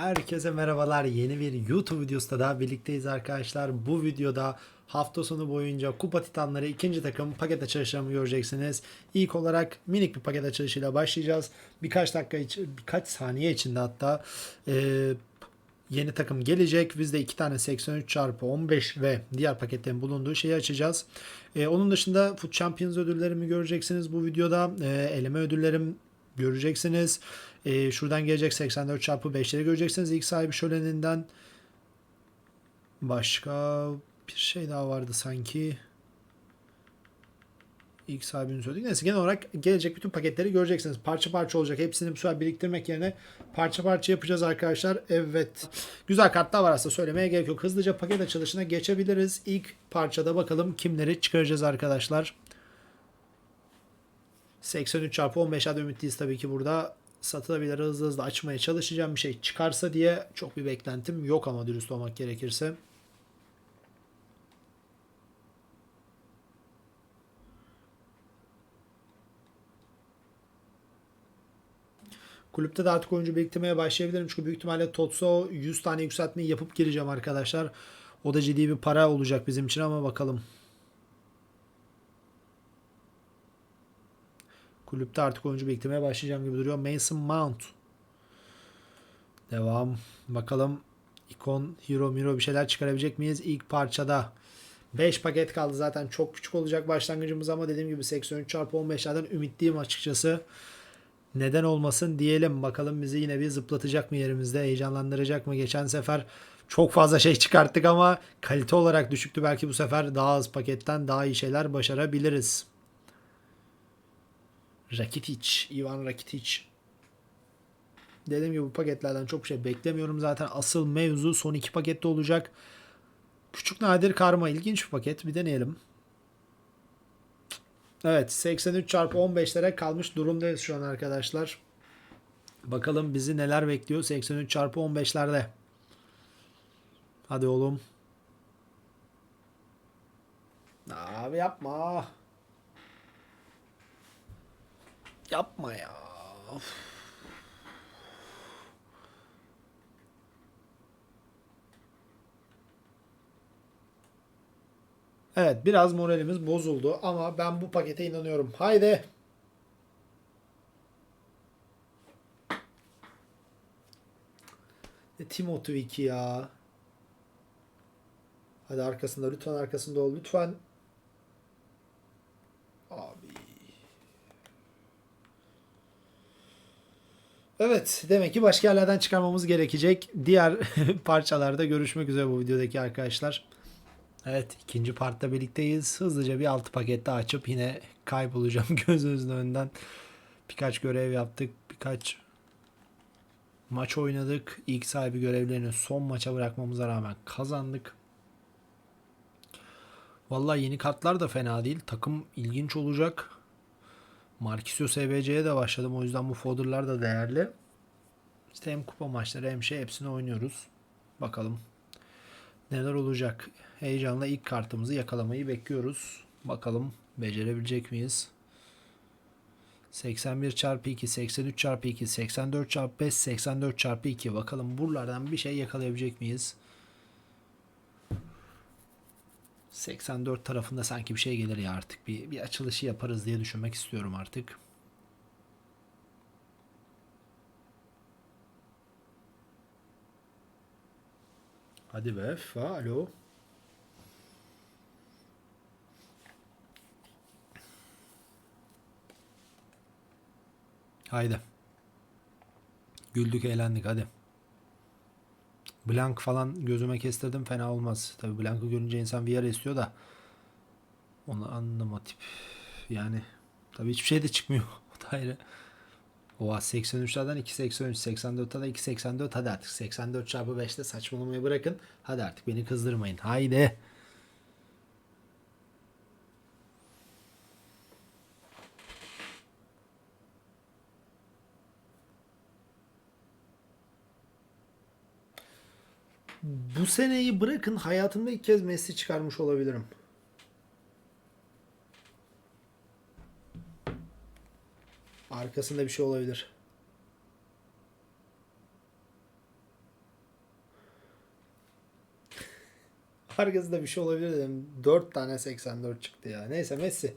Herkese merhabalar. Yeni bir YouTube videosunda daha birlikteyiz arkadaşlar. Bu videoda hafta sonu boyunca Kupa Titanları ikinci takım paket açılışlarını göreceksiniz. İlk olarak minik bir paket açılışıyla başlayacağız. Birkaç dakika iç, birkaç saniye içinde hatta eee, yeni takım gelecek. Biz de iki tane 83 çarpı 15 ve diğer paketlerin bulunduğu şeyi açacağız. Ee, onun dışında Food Champions ödüllerimi göreceksiniz bu videoda. Ee, eleme ödüllerim göreceksiniz. Ee, şuradan gelecek 84 çarpı 5'leri göreceksiniz. İlk sahibi şöleninden başka bir şey daha vardı sanki. İlk sahibini söyledik. Neyse genel olarak gelecek bütün paketleri göreceksiniz. Parça parça olacak. Hepsini bu sefer biriktirmek yerine parça parça yapacağız arkadaşlar. Evet. Güzel kartlar var aslında söylemeye gerek yok. Hızlıca paket açılışına geçebiliriz. İlk parçada bakalım kimleri çıkaracağız arkadaşlar. 83 çarpı 15 adet ümitliyiz tabii ki burada. Satılabilir hızlı hızlı açmaya çalışacağım bir şey çıkarsa diye çok bir beklentim yok ama dürüst olmak gerekirse. Kulüpte de artık oyuncu biriktirmeye başlayabilirim. Çünkü büyük ihtimalle Totso 100 tane yükseltmeyi yapıp gireceğim arkadaşlar. O da ciddi bir para olacak bizim için ama bakalım. Kulüpte artık oyuncu biriktirmeye başlayacağım gibi duruyor. Mason Mount. Devam. Bakalım ikon, hero, miro bir şeyler çıkarabilecek miyiz? İlk parçada 5 paket kaldı zaten çok küçük olacak başlangıcımız ama dediğim gibi 83 çarpı 15'lerden ümitliyim açıkçası. Neden olmasın diyelim. Bakalım bizi yine bir zıplatacak mı yerimizde, heyecanlandıracak mı? Geçen sefer çok fazla şey çıkarttık ama kalite olarak düşüktü. Belki bu sefer daha az paketten daha iyi şeyler başarabiliriz. Rakitic, Ivan Rakitic. Dediğim gibi bu paketlerden çok şey beklemiyorum. Zaten asıl mevzu son iki pakette olacak. Küçük nadir karma ilginç bir paket. Bir deneyelim. Evet 83 çarpı 15'lere kalmış durumdayız şu an arkadaşlar. Bakalım bizi neler bekliyor 83 çarpı 15'lerde. Hadi oğlum. Abi yapma. Yapma ya. Of. Evet biraz moralimiz bozuldu ama ben bu pakete inanıyorum. Haydi. Timothy 2 ya. Hadi arkasında lütfen arkasında ol lütfen. Abi. Evet demek ki başka yerlerden çıkarmamız gerekecek. Diğer parçalarda görüşmek üzere bu videodaki arkadaşlar. Evet ikinci partta birlikteyiz. Hızlıca bir altı paket daha açıp yine kaybolacağım gözünüzün önünden. Birkaç görev yaptık. Birkaç maç oynadık. İlk sahibi görevlerini son maça bırakmamıza rağmen kazandık. Vallahi yeni kartlar da fena değil. Takım ilginç olacak. Marquisio SBC'ye de başladım. O yüzden bu fodderlar da değerli. İşte hem kupa maçları hem şey hepsini oynuyoruz. Bakalım neler olacak. Heyecanla ilk kartımızı yakalamayı bekliyoruz. Bakalım becerebilecek miyiz? 81 çarpı 2, 83 çarpı 2, 84 çarpı 5, 84 çarpı 2. Bakalım buralardan bir şey yakalayabilecek miyiz? 84 tarafında sanki bir şey gelir ya artık. Bir, bir açılışı yaparız diye düşünmek istiyorum artık. Hadi be. Fa, alo. Haydi. Güldük eğlendik hadi. Blank falan gözüme kestirdim fena olmaz. Tabi Blank'ı görünce insan VR istiyor da onu anlama tip. Yani tabi hiçbir şey de çıkmıyor. O da ayrı. Oha 83'lerden 2.83, 84'te de 2.84 hadi artık 84 çarpı 5'te saçmalamayı bırakın. Hadi artık beni kızdırmayın. Haydi. bu seneyi bırakın hayatımda ilk kez Messi çıkarmış olabilirim. Arkasında bir şey olabilir. Arkasında bir şey olabilir dedim. 4 tane 84 çıktı ya. Neyse Messi.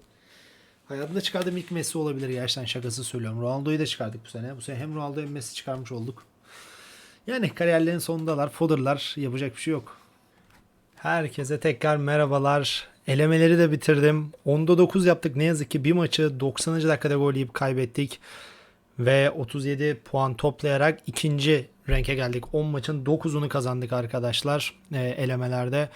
Hayatımda çıkardığım ilk Messi olabilir gerçekten şakası söylüyorum. Ronaldo'yu da çıkardık bu sene. Bu sene hem Ronaldo hem Messi çıkarmış olduk. Yani kariyerlerin sonundalar. Fodder'lar. Yapacak bir şey yok. Herkese tekrar merhabalar. Elemeleri de bitirdim. 10'da 9 yaptık. Ne yazık ki bir maçı 90. dakikada gol yiyip kaybettik. Ve 37 puan toplayarak ikinci renke geldik. 10 maçın 9'unu kazandık arkadaşlar e, elemelerde.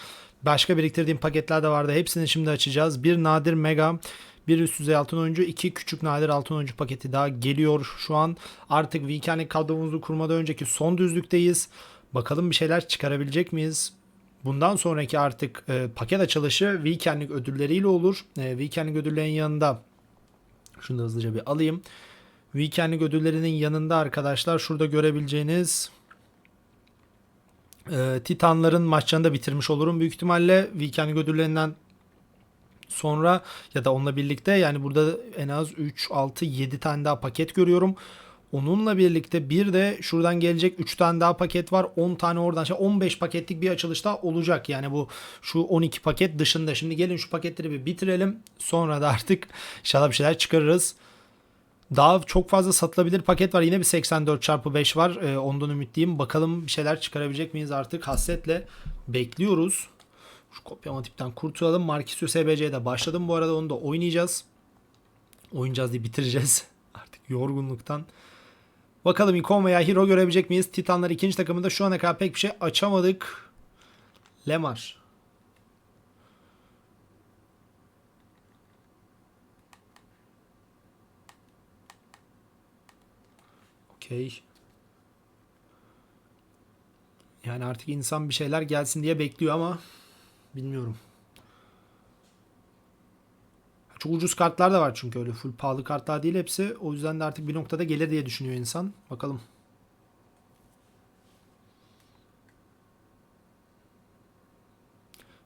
Başka biriktirdiğim paketler de vardı. Hepsini şimdi açacağız. Bir nadir mega, bir üst düzey altın oyuncu, iki küçük nadir altın oyuncu paketi daha geliyor şu an. Artık weekend'lik kadromuzu kurmadan önceki son düzlükteyiz. Bakalım bir şeyler çıkarabilecek miyiz? Bundan sonraki artık e, paket açılışı weekend'lik ödülleriyle olur. E, weekend'lik ödüllerin yanında şunu da hızlıca bir alayım. Weekend'lik ödüllerinin yanında arkadaşlar şurada görebileceğiniz e, Titanların maçlarını da bitirmiş olurum büyük ihtimalle. Weekend'lik ödüllerinden sonra ya da onunla birlikte yani burada en az 3, 6, 7 tane daha paket görüyorum. Onunla birlikte bir de şuradan gelecek 3 tane daha paket var. 10 tane oradan şey 15 paketlik bir açılışta olacak. Yani bu şu 12 paket dışında. Şimdi gelin şu paketleri bir bitirelim. Sonra da artık inşallah bir şeyler çıkarırız. Daha çok fazla satılabilir paket var. Yine bir 84 çarpı 5 var. Ee, ondan ümitliyim. Bakalım bir şeyler çıkarabilecek miyiz artık. Hasretle bekliyoruz. Şu kopyama tipten kurtulalım. Marquisio SBC'de başladım bu arada. Onu da oynayacağız. Oynayacağız diye bitireceğiz. Artık yorgunluktan. Bakalım ikon veya hero görebilecek miyiz? Titanlar ikinci takımında şu ana kadar pek bir şey açamadık. Lemar. Okey. Yani artık insan bir şeyler gelsin diye bekliyor ama bilmiyorum. Çok ucuz kartlar da var çünkü öyle full pahalı kartlar değil hepsi. O yüzden de artık bir noktada gelir diye düşünüyor insan. Bakalım.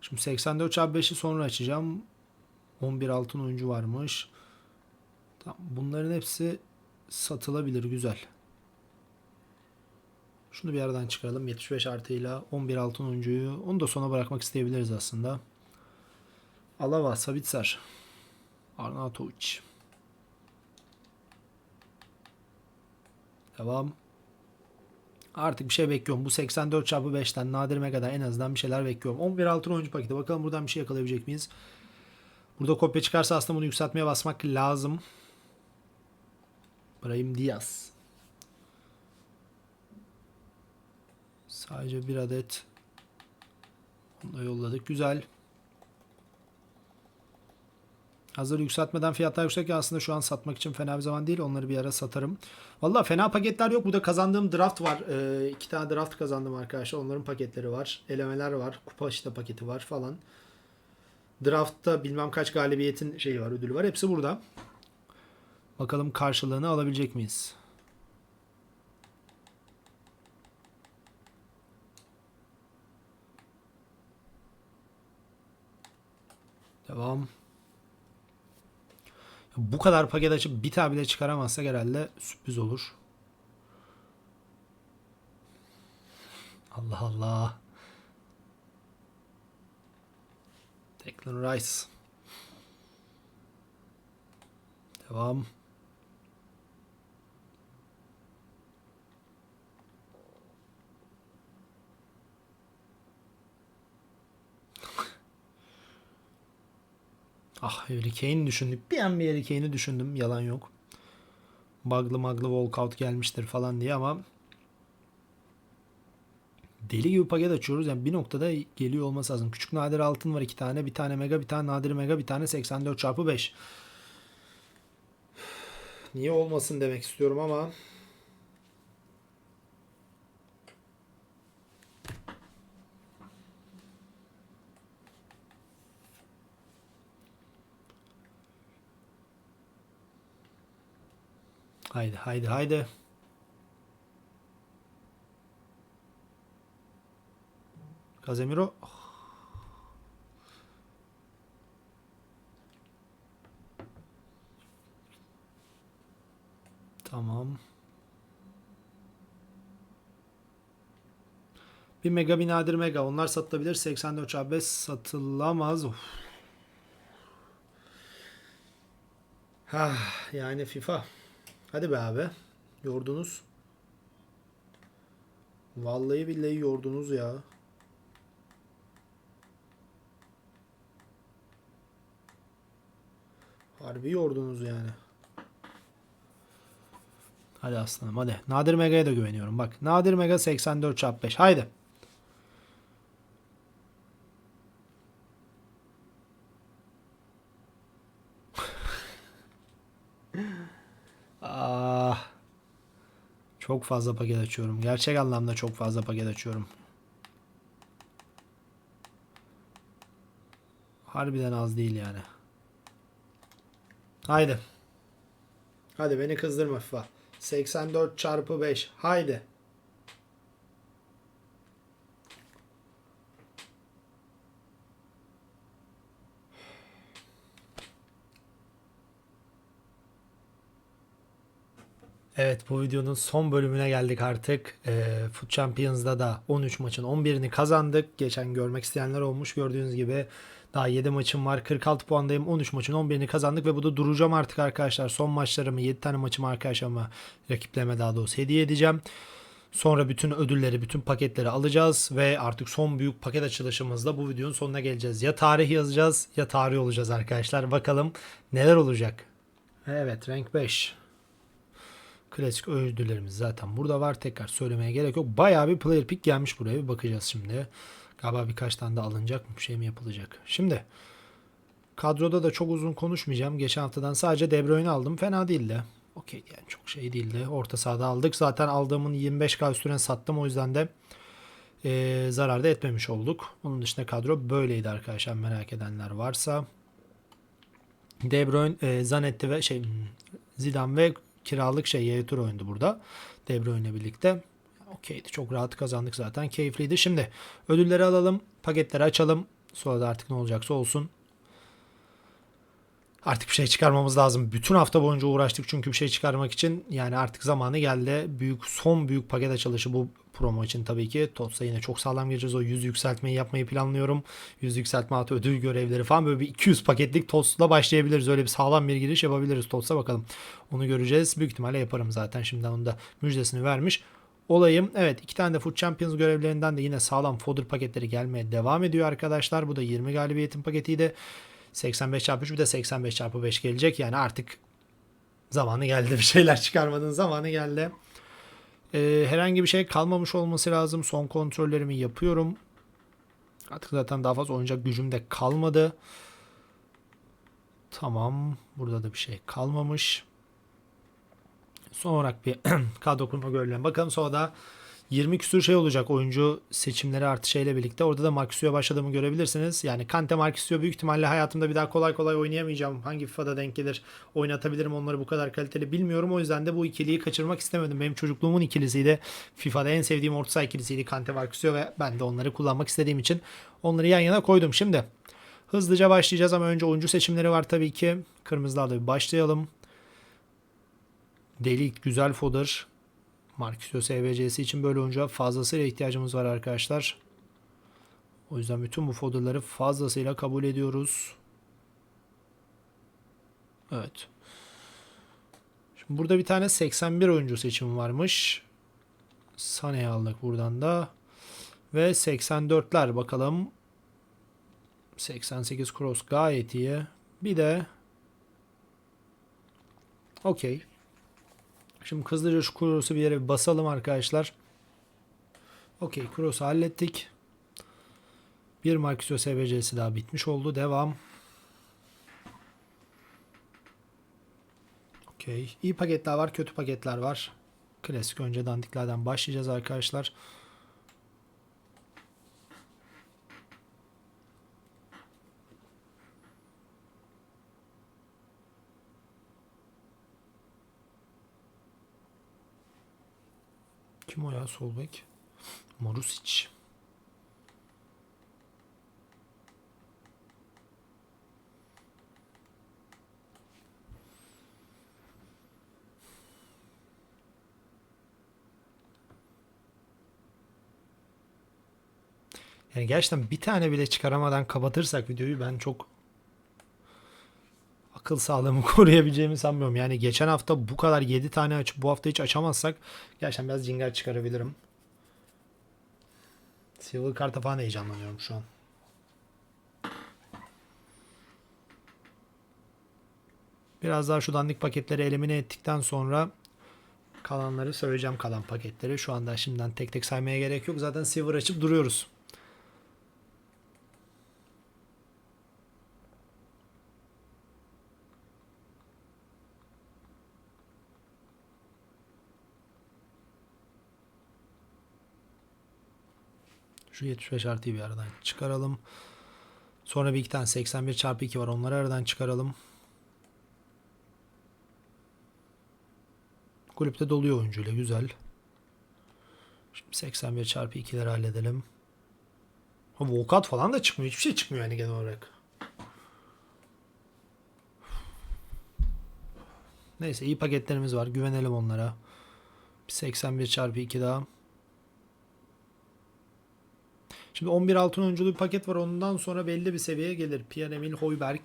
Şimdi 84 çarpı 5'i sonra açacağım. 11 altın oyuncu varmış. Tamam, bunların hepsi satılabilir güzel. Şunu bir aradan çıkaralım. 75 artıyla 11 altın oyuncuyu. Onu da sona bırakmak isteyebiliriz aslında. Alava, Sabitzer. Arnautovic. Devam. Artık bir şey bekliyorum. Bu 84 çarpı 5'ten nadir mega'dan en azından bir şeyler bekliyorum. 11 altın oyuncu paketi. Bakalım buradan bir şey yakalayabilecek miyiz? Burada kopya çıkarsa aslında bunu yükseltmeye basmak lazım. Brahim Diaz. Sadece bir adet. Onu da yolladık. Güzel. Hazır yükseltmeden fiyatlar yüksek ya aslında şu an satmak için fena bir zaman değil. Onları bir ara satarım. Valla fena paketler yok. Burada kazandığım draft var. Ee, iki tane draft kazandım arkadaşlar. Onların paketleri var. Elemeler var. Kupa işte paketi var falan. Draftta bilmem kaç galibiyetin şeyi var, ödülü var. Hepsi burada. Bakalım karşılığını alabilecek miyiz? Devam. Bu kadar paket açıp bir tane bile çıkaramazsak herhalde sürpriz olur. Allah Allah. Declan Rice. Devam. Ah Harry Kane düşündük. Bir an bir Harry Kane'i düşündüm. Yalan yok. Bug'lı maglı walkout gelmiştir falan diye ama deli gibi paket açıyoruz. Yani bir noktada geliyor olması lazım. Küçük nadir altın var iki tane. Bir tane mega, bir tane nadir mega, bir tane 84 çarpı 5. Niye olmasın demek istiyorum ama Haydi haydi haydi. Casemiro. Tamam. Bir mega bir nadir mega. Onlar satılabilir. 84 çarpı 5 satılamaz. Of. Ah, yani FIFA. Hadi be abi. Yordunuz. Vallahi billahi yordunuz ya. Harbi yordunuz yani. Hadi aslanım hadi. Nadir Mega'ya da güveniyorum. Bak Nadir Mega 84 çarpı 5. Haydi. Çok fazla paket açıyorum. Gerçek anlamda çok fazla paket açıyorum. Harbiden az değil yani. Haydi. Hadi beni kızdırma FIFA. 84 çarpı 5. Haydi. Evet bu videonun son bölümüne geldik artık. E, Foot Champions'da da 13 maçın 11'ini kazandık. Geçen görmek isteyenler olmuş. Gördüğünüz gibi daha 7 maçım var. 46 puandayım. 13 maçın 11'ini kazandık ve bu da duracağım artık arkadaşlar. Son maçlarımı 7 tane maçımı arkadaşlarıma rakiplerime daha doğrusu hediye edeceğim. Sonra bütün ödülleri, bütün paketleri alacağız ve artık son büyük paket açılışımızda bu videonun sonuna geleceğiz. Ya tarih yazacağız ya tarih olacağız arkadaşlar. Bakalım neler olacak. Evet renk 5. Klasik ödüllerimiz zaten burada var. Tekrar söylemeye gerek yok. Bayağı bir player pick gelmiş buraya. Bir bakacağız şimdi. Galiba birkaç tane de alınacak mı? Bir şey mi yapılacak? Şimdi kadroda da çok uzun konuşmayacağım. Geçen haftadan sadece De Bruyne aldım. Fena değildi. Okey yani çok şey değildi. Orta sahada aldık. Zaten aldığımın 25k üstüne sattım. O yüzden de e, zarar da etmemiş olduk. Onun dışında kadro böyleydi arkadaşlar merak edenler varsa. De Bruyne, e, Zanetti ve şey Zidane ve kiralık şey Yaya Toure oynadı burada. De Bruyne birlikte. Okeydi. Çok rahat kazandık zaten. Keyifliydi. Şimdi ödülleri alalım. Paketleri açalım. Sonra da artık ne olacaksa olsun. Artık bir şey çıkarmamız lazım. Bütün hafta boyunca uğraştık çünkü bir şey çıkarmak için. Yani artık zamanı geldi. Büyük son büyük paket açılışı bu promo için tabii ki. TOTS'a yine çok sağlam gireceğiz. O 100 yükseltmeyi yapmayı planlıyorum. 100 yükseltme artı ödül görevleri falan böyle bir 200 paketlik TOTS'la başlayabiliriz. Öyle bir sağlam bir giriş yapabiliriz TOTS'a bakalım. Onu göreceğiz. Büyük ihtimalle yaparım zaten. Şimdiden onu da müjdesini vermiş olayım. Evet iki tane de Food Champions görevlerinden de yine sağlam fodder paketleri gelmeye devam ediyor arkadaşlar. Bu da 20 galibiyetin paketiydi. 85 çarpı 3 bir de 85 çarpı 5 gelecek. Yani artık zamanı geldi. Bir şeyler çıkarmanın zamanı geldi. Ee, herhangi bir şey kalmamış olması lazım. Son kontrollerimi yapıyorum. Artık zaten daha fazla oynayacak gücüm de kalmadı. Tamam. Burada da bir şey kalmamış. Son olarak bir kadro kurma görülelim. Bakalım sonra da 20 küsur şey olacak oyuncu seçimleri artışıyla birlikte. Orada da Marquisio başladığımı görebilirsiniz. Yani Kante Marquisio büyük ihtimalle hayatımda bir daha kolay kolay oynayamayacağım. Hangi FIFA'da denk gelir oynatabilirim onları bu kadar kaliteli bilmiyorum. O yüzden de bu ikiliyi kaçırmak istemedim. Benim çocukluğumun ikilisiydi. FIFA'da en sevdiğim orta saha ikilisiydi Kante Marquisio ve ben de onları kullanmak istediğim için onları yan yana koydum. Şimdi hızlıca başlayacağız ama önce oyuncu seçimleri var tabii ki. Kırmızılarla bir başlayalım. Delik güzel fodder. Marquisio SVC'si için böyle oyuncuya fazlasıyla ihtiyacımız var arkadaşlar. O yüzden bütün bu fodderları fazlasıyla kabul ediyoruz. Evet. Şimdi burada bir tane 81 oyuncu seçimi varmış. Sane'yi aldık buradan da. Ve 84'ler bakalım. 88 cross gayet iyi. Bir de Okey. Şimdi hızlıca şu cross'u bir yere bir basalım arkadaşlar. Okey cross'u hallettik. Bir Marquisio SBC'si daha bitmiş oldu. Devam. Okey. İyi paketler var, kötü paketler var. Klasik önce dandiklerden başlayacağız arkadaşlar. Kim o ya sol bek? Marusic. Yani gerçekten bir tane bile çıkaramadan kapatırsak videoyu ben çok akıl sağlığımı koruyabileceğimi sanmıyorum. Yani geçen hafta bu kadar 7 tane açıp bu hafta hiç açamazsak gerçekten biraz cingar çıkarabilirim. Silver karta falan heyecanlanıyorum şu an. Biraz daha şu dandik paketleri elimine ettikten sonra kalanları söyleyeceğim kalan paketleri. Şu anda şimdiden tek tek saymaya gerek yok. Zaten silver açıp duruyoruz. Şu 75 artıyı bir aradan çıkaralım. Sonra bir iki tane 81 çarpı 2 var. Onları aradan çıkaralım. Kulüpte doluyor oyuncuyla. Güzel. Şimdi 81 çarpı 2'leri halledelim. Ha, falan da çıkmıyor. Hiçbir şey çıkmıyor yani genel olarak. Neyse iyi paketlerimiz var. Güvenelim onlara. Bir 81 çarpı 2 daha. Şimdi 11 altın oyunculu bir paket var. Ondan sonra belli bir seviyeye gelir. Pierre Emil Hoiberg.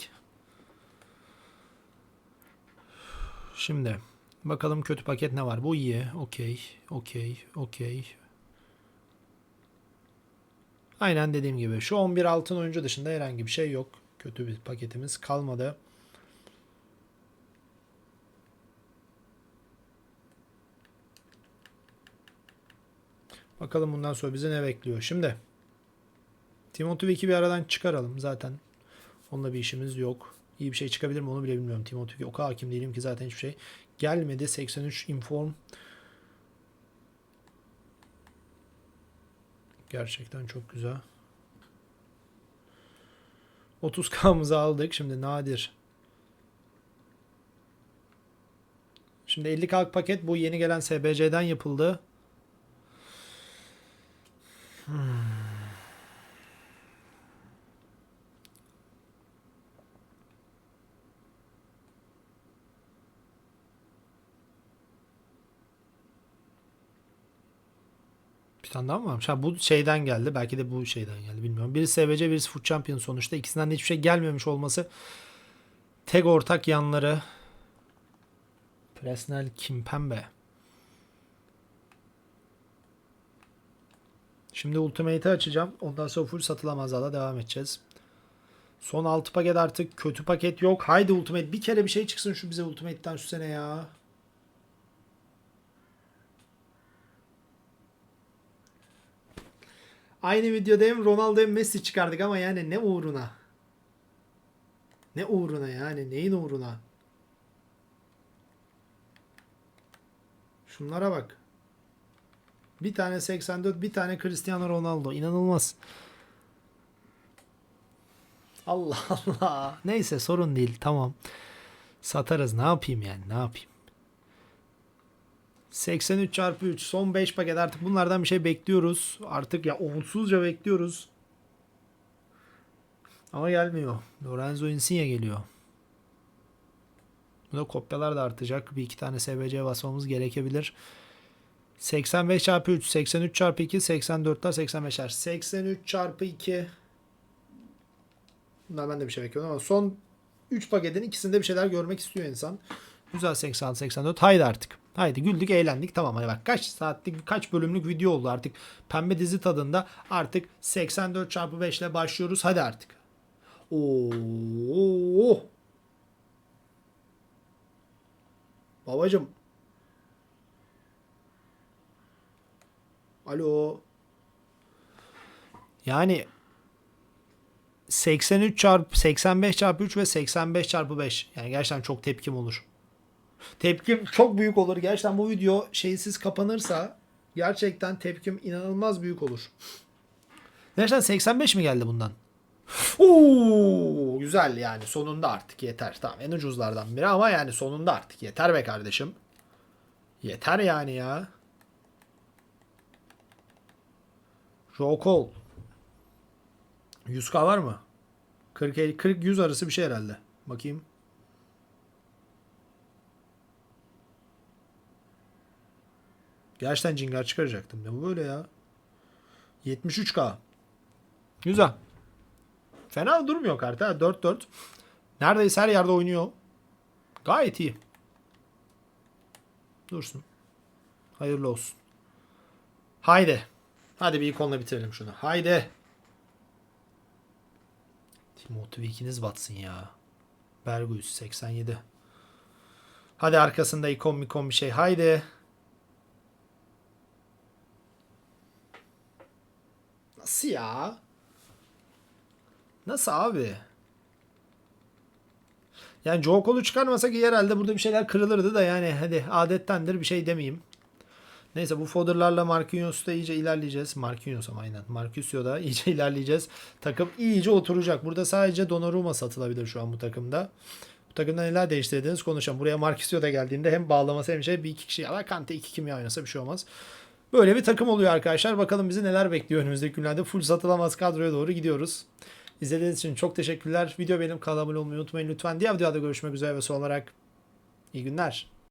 Şimdi bakalım kötü paket ne var? Bu iyi. Okey. Okey. Okey. Aynen dediğim gibi. Şu 11 altın oyuncu dışında herhangi bir şey yok. Kötü bir paketimiz kalmadı. Bakalım bundan sonra bizi ne bekliyor. Şimdi Timothy Wick'i bir aradan çıkaralım zaten. Onunla bir işimiz yok. İyi bir şey çıkabilir mi onu bile bilmiyorum. Timothy Wick o kadar hakim değilim ki zaten hiçbir şey. Gelmedi 83 inform. Gerçekten çok güzel. 30K'mızı aldık. Şimdi nadir. Şimdi 50K paket bu yeni gelen SBC'den yapıldı. Bir tane daha mı varmış? Ha bu şeyden geldi. Belki de bu şeyden geldi. Bilmiyorum. Birisi SVC, birisi Foot Champion sonuçta. İkisinden de hiçbir şey gelmemiş olması tek ortak yanları Presnel Kimpembe. Şimdi Ultimate'i açacağım. Ondan sonra full satılamaz hala devam edeceğiz. Son 6 paket artık kötü paket yok. Haydi Ultimate bir kere bir şey çıksın şu bize Ultimate'den şu sene ya. Aynı videoda hem Ronaldo hem Messi çıkardık ama yani ne uğruna? Ne uğruna yani? Neyin uğruna? Şunlara bak. Bir tane 84, bir tane Cristiano Ronaldo. İnanılmaz. Allah Allah. Neyse sorun değil. Tamam. Satarız. Ne yapayım yani? Ne yapayım? 83 çarpı 3 son 5 paket artık bunlardan bir şey bekliyoruz. Artık ya umutsuzca bekliyoruz. Ama gelmiyor. Lorenzo Insigne geliyor. Bu da kopyalar da artacak. Bir iki tane SBC basmamız gerekebilir. 85 çarpı 3, 83 çarpı 2, 84'ler, 85'ler. 83 çarpı 2. Bunlar ben de bir şey bekliyorum ama son 3 paketin ikisinde bir şeyler görmek istiyor insan. Güzel 86, 84. Haydi artık. Haydi güldük eğlendik tamam hadi bak kaç saatlik kaç bölümlük video oldu artık pembe dizi tadında artık 84 çarpı 5 ile başlıyoruz hadi artık. Oo. Babacım. Alo. Yani 83 çarpı 85 çarpı 3 ve 85 çarpı 5. Yani gerçekten çok tepkim olur. Tepkim çok büyük olur. Gerçekten bu video şeysiz kapanırsa gerçekten tepkim inanılmaz büyük olur. Gerçekten 85 mi geldi bundan? Oo, güzel yani sonunda artık yeter. Tamam en ucuzlardan biri ama yani sonunda artık yeter be kardeşim. Yeter yani ya. Rokol. 100k var mı? 40 40 100 arası bir şey herhalde. Bakayım. Gerçekten cingar çıkaracaktım. Ne bu böyle ya? 73k. Güzel. Fena durmuyor kart ha. 4-4. Neredeyse her yerde oynuyor. Gayet iyi. Dursun. Hayırlı olsun. Haydi. Hadi bir ikonla bitirelim şunu. Haydi. Timothy ikiniz batsın ya. Berguyus 87. Hadi arkasında ikon mikon bir şey. Haydi. Nasıl ya? Nasıl abi? Yani Joe Cole'u çıkarmasak iyi herhalde burada bir şeyler kırılırdı da yani hadi adettendir bir şey demeyeyim. Neyse bu fodderlarla Marquinhos'ta iyice ilerleyeceğiz. Marquinhos ama aynen. Marquinhos'da iyice ilerleyeceğiz. Takım iyice oturacak. Burada sadece Donnarumma satılabilir şu an bu takımda. Bu takımda neler değiştirdiğiniz konuşalım. Buraya Marquinhos da geldiğinde hem bağlaması hem şey bir iki kişi ya Kante iki kimya oynasa bir şey olmaz. Böyle bir takım oluyor arkadaşlar. Bakalım bizi neler bekliyor önümüzdeki günlerde. Full satılamaz kadroya doğru gidiyoruz. İzlediğiniz için çok teşekkürler. Video benim kanala abone olmayı unutmayın lütfen. Diğer videoda görüşmek üzere ve son olarak iyi günler.